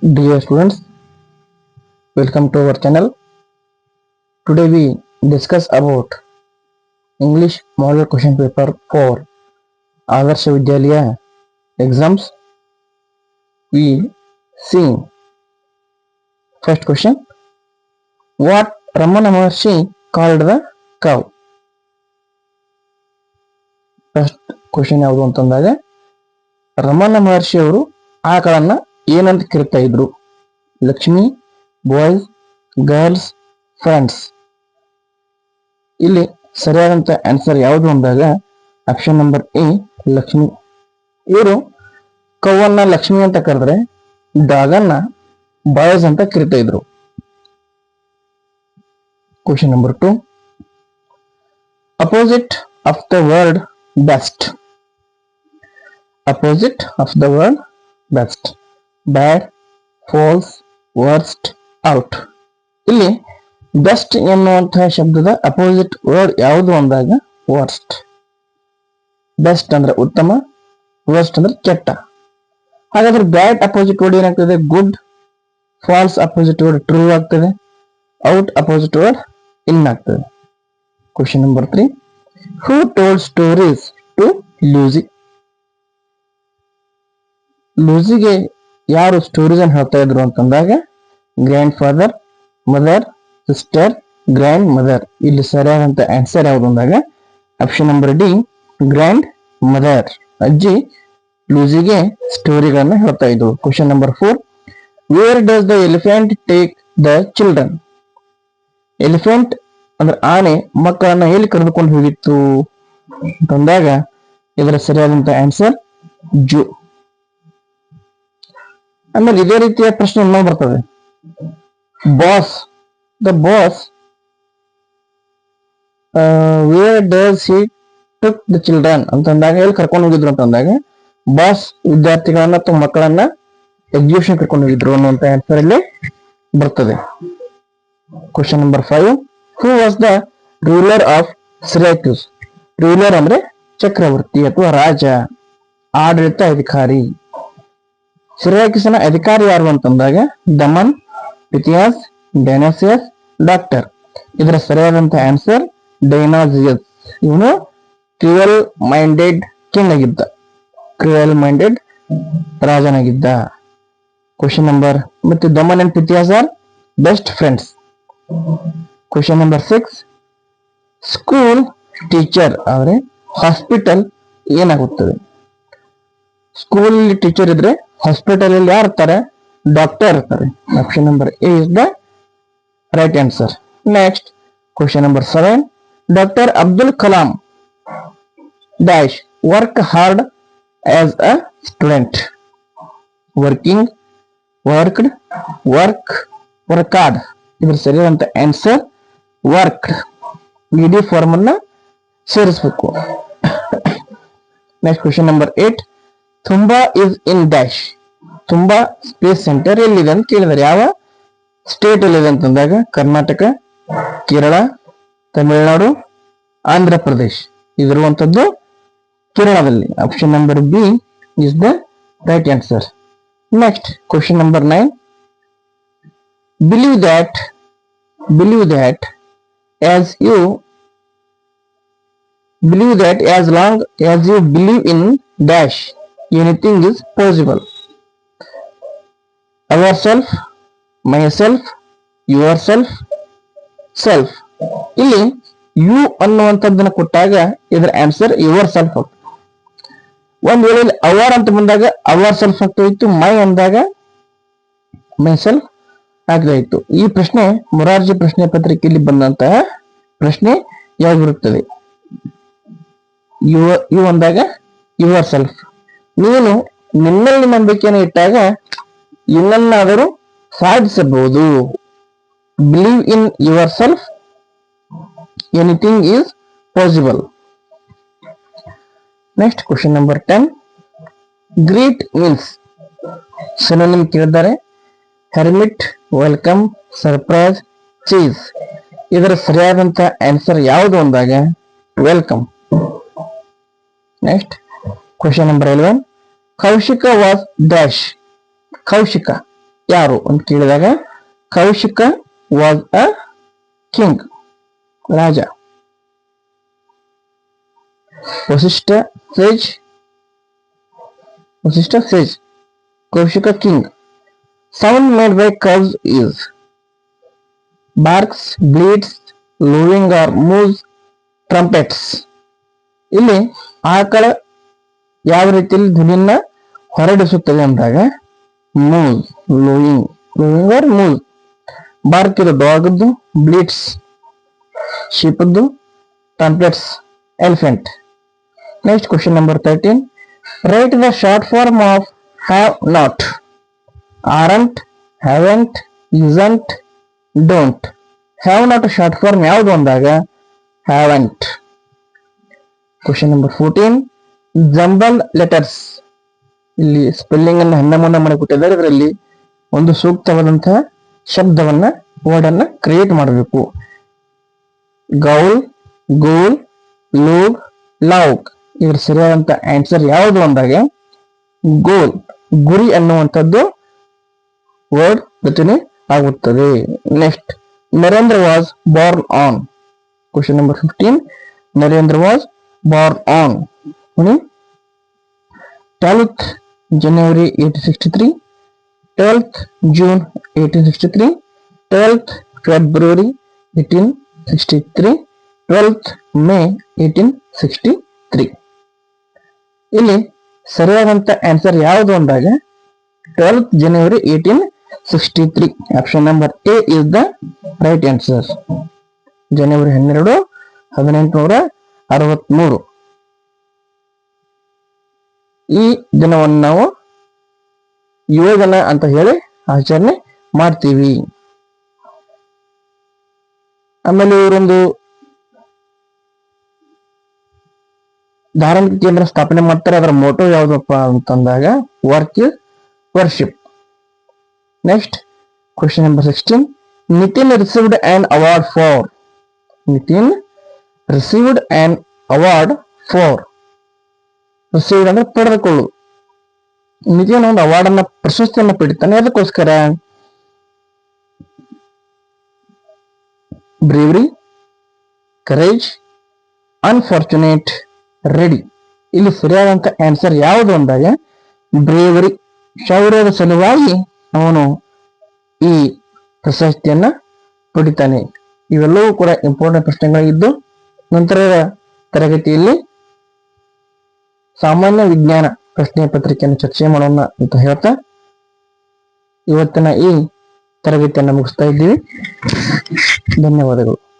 Dear students, welcome to our channel. Today we discuss about English model question paper for Adarsh Vidyalaya exams. We see first question. What Ramana Maharshi called the cow? First question ಯಾವುದು ಅಂತಂದಾಗ ರಮಣ ಮಹರ್ಷಿ ಅವರು ಆಕಳನ್ನ ಏನಂತ ಕರಿತಾ ಇದ್ರು? Lakshmi boys girls friends ಇಲ್ಲಿ ಸರಿಯಾದಂತ answer ಯಾವುದು ಅಂದಾಗ ಆಪ್ಷನ್ ನಂಬರ್ ಎ ಲಕ್ಷ್ಮಿ. ಇವರು ಕೌವನ್ನ ಲಕ್ಷ್ಮಿ ಅಂತ ಕರೆದ್ರೆ ಡಾಗನ್ನ ಬಾಯ್ಸ್ ಅಂತ ಕರಿತಾ ಇದ್ರು. Question number two opposite of the word best opposite of the word best bad false worst out ಇಲ್ಲಿ ಬೆಸ್ಟ್ ಎನ್ನುವಂತಹ ಶಬ್ದದ ಅಪೋಸಿಟ್ ವರ್ಡ್ ಯಾವುದು ಅಂದಾಗ ವರ್ಸ್ಟ್ ಬೆಸ್ಟ್ ಅಂದ್ರೆ ಉತ್ತಮ ವರ್ಸ್ಟ್ ಅಂದ್ರೆ ಕೆಟ್ಟ. ಹಾಗಾದ್ರೆ ಬ್ಯಾಡ್ ಅಪೋಸಿಟ್ ವರ್ಡ್ ಏನಾಗ್ತದೆ? Good false opposite word true ಆಗ್ತದೆ ಔಟ್ ಅಪೋಸಿಟ್ ವರ್ಡ್ ಇನ್ ಆಗ್ತದೆ. Question number three who told stories to Lucy ಲೂಸಿಗೆ ಯಾರು ಸ್ಟೋರೀಸ್ ಅನ್ನು ಹೇಳ್ತಾ ಇದ್ರು ಅಂತಂದಾಗ grandfather mother sister grandmother ಇಲ್ಲಿ ಸರಿಯಾದಂತ ಆನ್ಸರ್ ಯಾವುದು ಅಂದಾಗ option number D grandmother ಅಜ್ಜಿ ಲೂಸಿಗೆ ಸ್ಟೋರಿಗಳನ್ನ ಹೇಳ್ತಾ ಇದ್ರು. Question number four where does the elephant take the children elephant ಅಂದ್ರೆ ಆನೆ ಮಕ್ಕಳನ್ನ ಎಲ್ಲಿ ಕರೆದುಕೊಂಡು ಹೋಗಿತ್ತು? ಅಂತಂದಾಗ, ಇದರ ಸರಿಯಾದಂತ ಆನ್ಸರ್ ಜೂ. ಆಮೇಲೆ ಇದೇ ರೀತಿಯ ಪ್ರಶ್ನೆ ಇನ್ನೊಂದು ಬರ್ತದೆ. Boss the boss where does he took the children ಅಂತಂದಾಗ ಎಲ್ಲಿ ಕರ್ಕೊಂಡು ಹೋಗಿದ್ರು ಅಂತಂದಾಗ ಬಾಸ್ ವಿದ್ಯಾರ್ಥಿಗಳನ್ನ ಅಥವಾ ಮಕ್ಕಳನ್ನ ಎಕ್ಸಿಬಿಷನ್ ಕರ್ಕೊಂಡು ಹೋಗಿದ್ರು ಅನ್ನುವಂತ ಆನ್ಸರ್ ಇಲ್ಲಿ ಬರ್ತದೆ. Question number five who was the ruler of Syracuse ruler ಅಂದ್ರೆ ಚಕ್ರವರ್ತಿ ಅಥವಾ ರಾಜ ಆಡಳಿತ ಅಧಿಕಾರಿ ಸಿರಾಕ್ಯೂಸ್ನ ಅಧಿಕಾರಿ ಯಾರು ಅಂತಂದಾಗ ದಮನ್ ಪಿಥಿಯಾಸ್ ಡೈನಾಸಿಯಸ್, ಡಾಕ್ಟರ್. ಇದರ ಸರಿಯಾದಂತ ಆನ್ಸರ್ ಡೈನಾಸಿಯಸ್. ಇವನು ಕ್ರಿಯಲ್ ಮೈಂಡೆಡ್ ಕಿಂಗ್ ಆಗಿದ್ದ ಕ್ರಿಯಲ್ ಮೈಂಡೆಡ್ ರಾಜನಾಗಿದ್ದ. ಕ್ವಶನ್ ನಂಬರ್ ಮತ್ತೆ Damon and Pythias are best friends question number six school teacher ಆದರೆ ಹಾಸ್ಪಿಟಲ್ ಏನಾಗುತ್ತದೆ? ಸ್ಕೂಲ್ ಟೀಚರ್ ಇದ್ರೆ ಹಾಸ್ಪಿಟಲ್ ಅಲ್ಲಿ ಯಾರು ಇರ್ತಾರೆ? ಡಾಕ್ಟರ್ ಇರ್ತಾರೆ. Option number A is the right answer next question number seven doctor Abdul Kalam dash work hard as a student working worked work worked ಇದ್ರ ಸರಿಯಾದಂತ answer work ಇಡೀ form ಅನ್ನ ಸೇರಿಸ್ಬೇಕು. Next question number eight Thumba is in dash Thumba space centre ಎಲ್ಲಿದೆ ಅಂತ ಕೇಳಿದಾರೆ. ಯಾವ state ಎಲ್ಲಿದೆ ಅಂತಂದಾಗ ಕರ್ನಾಟಕ, ಕೇರಳ, ತಮಿಳುನಾಡು, ಆಂಧ್ರ ಪ್ರದೇಶ್. ಇದಿರುವಂತದ್ದು ಕೇರಳದಲ್ಲಿ. Option number B is the right answer next question number nine believe that believe that as you believe that as long as you believe in dash. Anything is possible. Ourself, myself, yourself, self. ಇಲ್ಲಿ you ಅನ್ನುವಂಥದ್ದನ್ನ ಕೊಟ್ಟಾಗ ಇದರ answer your self ಒಂದ್ ವೇಳೆ hour ಅಂತ ಬಂದಾಗ our self ಆಗ್ತಾಯಿತ್ತು ಮೈ ಅಂದಾಗ ಮೈ ಸೆಲ್ಫ್ ಆಗ್ತಾಯಿತ್ತು ಈ ಪ್ರಶ್ನೆ ಮೊರಾರ್ಜಿ ಪ್ರಶ್ನೆ ಪತ್ರಿಕೆಯಲ್ಲಿ ಬಂದಂತಹ ಪ್ರಶ್ನೆ ಯಾವಾಗಿರುತ್ತದೆ ಯುವ ಯು ಅಂದಾಗ ಯುವರ್ ಸೆಲ್ಫ್ ನೀನು ನಿನ್ನಲ್ಲಿ ನಂಬಿಕೆಯನ್ನು ಇಟ್ಟಾಗ ಇನ್ನನ್ನಾದರೂ ಸಾಧಿಸಬಹುದು. Believe in yourself anything is possible next question number ten great means synonym ಕೇಳಿದ್ದಾರೆ. ಹೆರ್ಮಿಟ್ ವೆಲ್ಕಮ್ ಸರ್ಪ್ರೈಸ್ ಚೀಸ್ ಇದರ ಸರಿಯಾದಂತ ಆನ್ಸರ್ ಯಾವುದು ಅಂದಾಗ welcome next question number eleven Kaushika was dash Kaushika ಯಾರು ಅಂತ ಕೇಳಿದಾಗ Kaushika was a king Raja. Vasishtha sage Vasishtha sage Kaushika king sound made by cows is barks bleats lowing or moos trumpets ಇಲ್ಲಿ ಆಕಳ ಯಾವ ರೀತಿಯಲ್ಲಿ ಧ್ವನಿಯನ್ನ ಹೊರಡಿಸುತ್ತದೆ ಅಂದಾಗ moo lowing lowing or moo ಭಾರತೀಯ ಡಾಗದ್ದು bleats ಶೀಪದ್ದು trumpets elephant next question number thirteen write the short form of have not aren't haven't isn't don't have not short form ಯಾವುದು ಅಂದಾಗ? Haven't question number fourteen jumble letters ಇಲ್ಲಿ spelling ಅನ್ನು ಹೆಣ್ಣ ಮುನ್ನ ಮಾಡಿ ಕೊಟ್ಟಿದ್ದಾರೆ ಇದರಲ್ಲಿ ಒಂದು ಸೂಕ್ತವಾದಂತಹ ಶಬ್ದವನ್ನ ವರ್ಡ್ ಅನ್ನ ಕ್ರಿಯೇಟ್ ಮಾಡಬೇಕು. ಗೌಲ್, ಗೋಲ್, ಲೋಗ್ ಲೌಕ್ ಇದ್ರ ಸರಿಯಾದಂತ ಆನ್ಸರ್ ಯಾವುದು ಅಂದಾಗ? ಗೋಲ್. ಗುರಿ ಅನ್ನುವಂಥದ್ದು ವರ್ಡ್ ರಚನೆ ಆಗುತ್ತದೆ. Next Narendra was born on question number fifteen Narendra was born on ನೋಡಿ twelfth January eighteen sixty three twelfth June eighteen sixty three twelfth February eighteen sixty three twelfth May eighteen sixty three ಇಲ್ಲಿ ಸರಿಯಾದಂತ answer ಯಾವುದು ಅಂದಾಗ twelfth January eighteen sixty three option number A is the right answer ಜನವರಿ ಹನ್ನೆರಡು, ಹದಿನೆಂಟುನೂರ ಅರವತ್ಮೂರು. ಈ ದಿನವನ್ನು ನಾವು ಯುವ ಅಂತ ಹೇಳಿ ಆಚರಣೆ ಮಾಡ್ತೀವಿ. ಆಮೇಲೆ ಇವರೊಂದು ಧಾರ್ಮಿಕ ಕೇಂದ್ರ ಸ್ಥಾಪನೆ ಮಾಡ್ತಾರೆ. ಅದರ ಮೋಟೋ ಯಾವ್ದಪ್ಪ ಅಂತಂದಾಗ work worship next question number sixteen Nitin received an award for Nitin received an award for received ಅಂದ್ರೆ ಪಡೆದುಕೊಳ್ಳು ನಿತಿನ್ ಒಂದು ಅವಾರ್ಡ್ ಅನ್ನ ಪ್ರಶಸ್ತಿಯನ್ನ ಪಡಿತಾನೆ. ಅದಕ್ಕೋಸ್ಕರ ಬ್ರೇವರಿ ಕರೇಜ್ ಅನ್ಫಾರ್ಚುನೇಟ್ ರೆಡಿ ಇಲ್ಲಿ ಸರಿಯಾದಂತ ಆನ್ಸರ್ ಯಾವುದು ಅಂದಾಗ ಬ್ರೇವರಿ ಶೌರ್ಯದ ಸಲುವಾಗಿ ಅವನು ಈ ಪ್ರಶಸ್ತಿಯನ್ನ ಪಡಿತಾನೆ. ಇವೆಲ್ಲವೂ ಕೂಡ ಇಂಪಾರ್ಟೆಂಟ್ ಪ್ರಶ್ನೆಗಳಾಗಿದ್ದು, ನಂತರದ ತರಗತಿಯಲ್ಲಿ ಸಾಮಾನ್ಯ ವಿಜ್ಞಾನ ಪ್ರಶ್ನೆ ಪತ್ರಿಕೆಯನ್ನು ಚರ್ಚೆ ಮಾಡೋಣ ಅಂತ ಹೇಳ್ತಾ ಇವತ್ತಿನ ಈ ತರಗತಿಯನ್ನು ಮುಗಿಸ್ತಾ ಇದ್ದೀವಿ. ಧನ್ಯವಾದಗಳು.